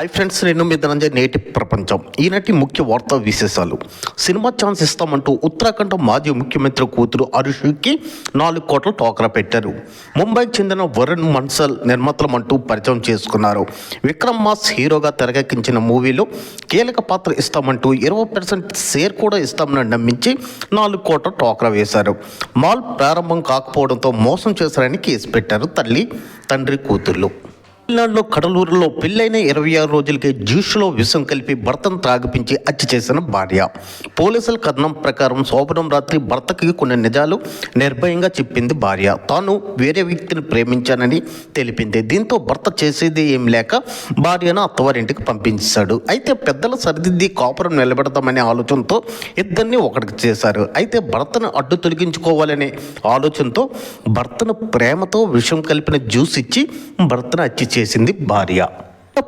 Hi friends నేను మీ ధనంజయ్ నేటి ప్రపంచం. ఈనాటి ముఖ్య వార్తా విశేషాలు. సినిమా ఛాన్స్ ఇస్తామంటూ ఉత్తరాఖండ్ మాజీ ముఖ్యమంత్రి కూతురు అరుషుకి నాలుగు కోట్ల టోకరా పెట్టారు. ముంబైకి చెందిన వరుణ్ మన్సల్ నిర్మాతలం అంటూ పరిచయం చేసుకున్నారు. విక్రమ్ మాస్ హీరోగా తెరకెక్కించిన మూవీలో కీలక పాత్ర ఇస్తామంటూ ఇరవై పర్సెంట్ షేర్ కూడా ఇస్తామని నమ్మించి నాలుగు కోట్ల టోకరా వేశారు. మాల్ ప్రారంభం కాకపోవడంతో మోసం చేశారని కేసు పెట్టారు తల్లి తండ్రి కూతుర్లు. తమిళనాడులో కడలూరులో పెళ్ళైన ఇరవై ఆరు రోజులకే జ్యూస్లో విషం కలిపి భర్తను త్రాగిపించి హత్య చేసిన భార్య. పోలీసుల కథనం ప్రకారం శోభనం రాత్రి భర్తకి కొన్ని నిజాలు నిర్భయంగా చెప్పింది భార్య. తాను వేరే వ్యక్తిని ప్రేమించానని తెలిపింది. దీంతో భర్త చేసేది ఏం లేక భార్యను అత్తవారింటికి పంపించాడు. అయితే పెద్దల సరిదిద్ది కాపురం నిలబెడతామనే ఆలోచనతో ఇద్దరిని ఒకటికి చేశారు. అయితే భర్తను అడ్డు తొలగించుకోవాలనే ఆలోచనతో భర్తను ప్రేమతో విషం కలిపిన జ్యూస్ ఇచ్చి భర్తను హత్య చేసింది భార్య.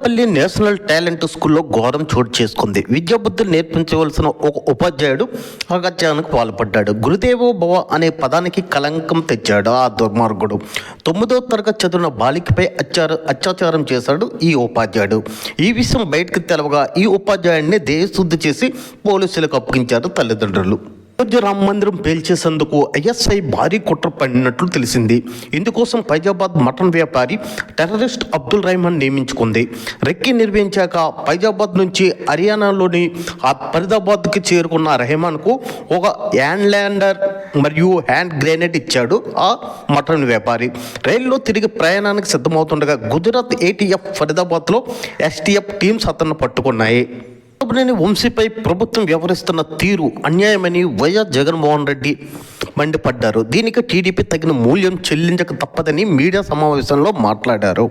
పల్లి నేషనల్ టాలెంట్ స్కూల్లో ఘోరం చోటు చేసుకుంది. విద్యాబుద్ధులు నేర్పించవలసిన ఒక ఉపాధ్యాయుడు అగత్యానికి పాల్పడ్డాడు. గురుదేవో భవ అనే పదానికి కలంకం తెచ్చాడు ఆ దుర్మార్గుడు. తొమ్మిదో తరగతి చదివిన బాలికపై అత్యార అత్యాచారం చేశాడు ఈ ఉపాధ్యాయుడు. ఈ విషయం బయటకు తెలవగా ఈ ఉపాధ్యాయుడిని దేశశుద్ధి చేసి పోలీసులకు అప్పగించారు తల్లిదండ్రులు. అయోధ్య రామ మందిరం పేల్చేసేందుకు ఐఎస్ఐ భారీ కుట్ర పడినట్లు తెలిసింది. ఇందుకోసం ఫైజాబాద్ మటన్ వ్యాపారి టెర్రరిస్ట్ అబ్దుల్ రహమాన్ నియమించుకుంది. రెక్కి నిర్వహించాక ఫైజాబాద్ నుంచి హర్యానాలోని ఆ ఫరీదాబాద్కి చేరుకున్న రెహమాన్కు ఒక హ్యాండ్ ల్యాండర్ మరియు హ్యాండ్ గ్రెనేడ్ ఇచ్చాడు ఆ మటన్ వ్యాపారి. రైల్లో తిరిగి ప్రయాణానికి సిద్ధమవుతుండగా గుజరాత్ ఏటీఎఫ్ ఫరీదాబాద్లో ఎస్టీఎఫ్ టీమ్స్ అతన్ని పట్టుకున్నాయి. బాబునేని వంశీపై ప్రభుత్వం వ్యవహరిస్తున్న తీరు అన్యాయమని వైఎస్ జగన్మోహన్ రెడ్డి మండిపడ్డారు దీనికి టీడీపీ తగిన మూల్యం చెల్లించక తప్పదని మీడియా సమావేశంలో మాట్లాడారు.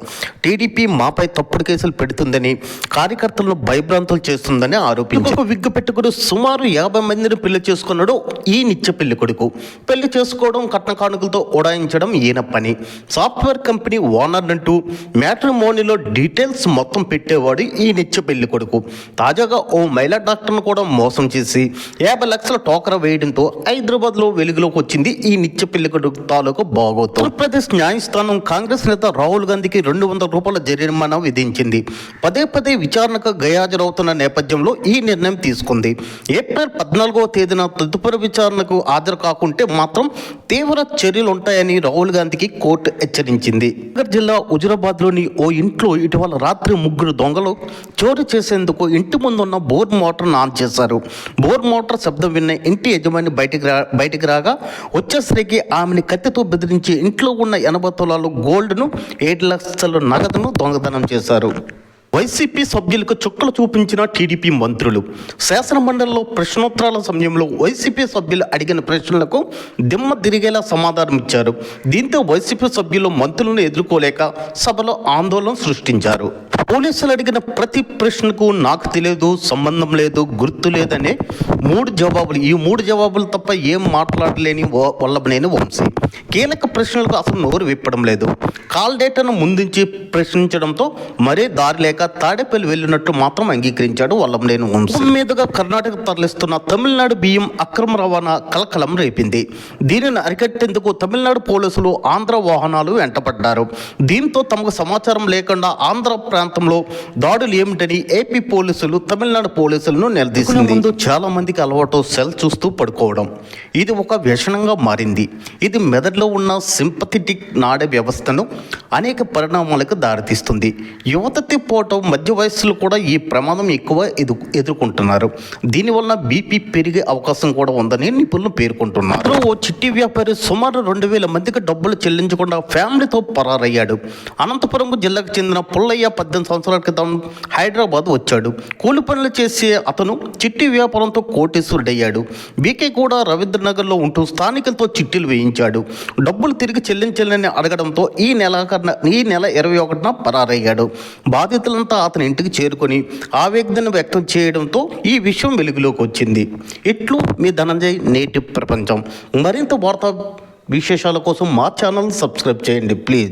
టీడీపీ మాపై తప్పుడు కేసులు పెడుతుందని కార్యకర్తలను భయభ్రాంతులు చేస్తుందని ఆరోపించారు. విగ్గు పెట్టుకుని సుమారు యాభై మందిని పెళ్ళి చేసుకున్నాడు ఈ నిత్య పెళ్ళి కొడుకు. పెళ్ళి చేసుకోవడం కట్న కానుకలతో ఉడాయించడం ఈయన పని. సాఫ్ట్వేర్ కంపెనీ ఓనర్ అంటూ మ్యాట్రిమోనీలో డీటెయిల్స్ మొత్తం పెట్టేవాడు ఈ నిత్య పెళ్ళి కొడుకు. తాజాగా ఓ మహిళా డాక్టర్ను కూడా మోసం చేసి యాభై లక్షల టోకర వేయడంతో హైదరాబాద్లో వెలుగులోకి వచ్చింది. ఈ నిత్య పెళ్ళి తాలూకు బాగోతం. ఉత్తరప్రదేశ్ న్యాయస్థానం కాంగ్రెస్ నేత రాహుల్ గాంధీకి రెండు వందల రూపాయల జరిమానా విధించింది. పదే పదే విచారణకు గయాజరవుతున్న నేపథ్యంలో ఈ నిర్ణయం తీసుకుంది. ఏప్రిల్ పద్నాలుగవ తేదీన తదుపరి విచారణకు హాజరు కాకుంటే మాత్రం తీవ్ర చర్యలు ఉంటాయని రాహుల్ గాంధీకి కోర్టు హెచ్చరించింది. నగర్ జిల్లా హుజురాబాద్లోని ఓ ఇంట్లో ఇటీవల రాత్రి ముగ్గురు దొంగలు చోరీ చేసేందుకు ఇంటి ముందున్న బోర్ మోటార్ను ఆన్ చేశారు. బోర్ మోటార్ శబ్దం విన్న ఇంటి యజమాని బయటికి రా బయటికి రాగా వచ్చేసరికి ఆమెని కత్తితో బెదిరించి ఇంట్లో ఉన్న ఎనభై తులాలు గోల్డ్ను ఏడు లక్షల నగదును దొంగతనం చేశారు. వైసీపీ సభ్యులకు చుక్కలు చూపించిన టీడీపీ మంత్రులు. శాసనమండలిలో ప్రశ్నోత్తరాల సమయంలో వైసీపీ సభ్యులు అడిగిన ప్రశ్నలకు దిమ్మ తిరిగేలా సమాధానం ఇచ్చారు. దీంతో వైసీపీ సభ్యులు మంత్రులను ఎదుర్కోలేక సభలో ఆందోళన సృష్టించారు. పోలీసులు అడిగిన ప్రతి ప్రశ్నకు నాకు తెలియదు సంబంధం లేదు గుర్తు లేదనే మూడు జవాబులు. ఈ మూడు జవాబులు తప్ప ఏం మాట్లాడలేని వల్లభనేని వంశీ. కీలక ప్రశ్నలకు అసలు నోరు విప్పడం లేదు. కాల్ డేటాను ముందుంచి ప్రశ్నించడంతో మరే దారి లేక తాడేపల్లి వెళ్ళినట్టు మాత్రం అంగీకరించాడు వల్లభనేని వంశీ. మీదుగా కర్ణాటక తరలిస్తున్న తమిళనాడు బియ్యం అక్రమ రవాణా కలకలం రేపింది. దీనిని అరికట్టేందుకు తమిళనాడు పోలీసులు ఆంధ్ర వాహనాలు వెంటపడ్డారు. దీంతో తమకు సమాచారం లేకుండా ఆంధ్ర ప్రాంతం ప్రాంతంలో దాడులు ఏమిటని ఏపీ పోలీసులు తమిళనాడు పోలీసులను నిలదీసింది. ముందు. చాలా మందికి అలవాటు సెల్ చూస్తూ పడుకోవడం. ఇది ఒక వ్యసనంగా మారింది. ఇది మెదడులో ఉన్న సింపథెటిక్ నాడే వ్యవస్థను అనేక పరిణామాలకు దారితీస్తుంది. యువత పోవటం మధ్య వయస్సులో కూడా ఈ ప్రమాదం ఎక్కువ ఎదు ఎదుర్కొంటున్నారు. దీనివల్ల బీపీ పెరిగే అవకాశం కూడా ఉందని నిపుణులు పేర్కొంటున్నారు. ఓ చిట్టి వ్యాపారి సుమారు రెండు వేల మందికి డబ్బులు చెల్లించకుండా ఫ్యామిలీతో పరారయ్యాడు. అనంతపురం జిల్లాకు చెందిన పుల్లయ్య పద్దెనిమిది సంవత్సరాల క్రితం హైదరాబాద్ వచ్చాడు. కూలి పనులు చేసే అతను చిట్టి వ్యాపారంతో కోటేశ్వరుడయ్యాడు. బీకే కూడా రవీంద్రనగర్లో ఉంటూ స్థానికులతో చిట్టీలు వేయించాడు. డబ్బులు తిరిగి చెల్లించాలని అడగడంతో ఈ నెల ఈ నెల ఇరవై ఒకటిన పరారయ్యాడు. బాధితులంతా అతని ఇంటికి చేరుకొని ఆవేదన వ్యక్తం చేయడంతో ఈ విషయం వెలుగులోకి వచ్చింది. ఇట్లు మీ ధనంజయ్ నేటి ప్రపంచం. మరింత వార్తా విశేషాల కోసం మా ఛానల్ సబ్స్క్రైబ్ చేయండి ప్లీజ్.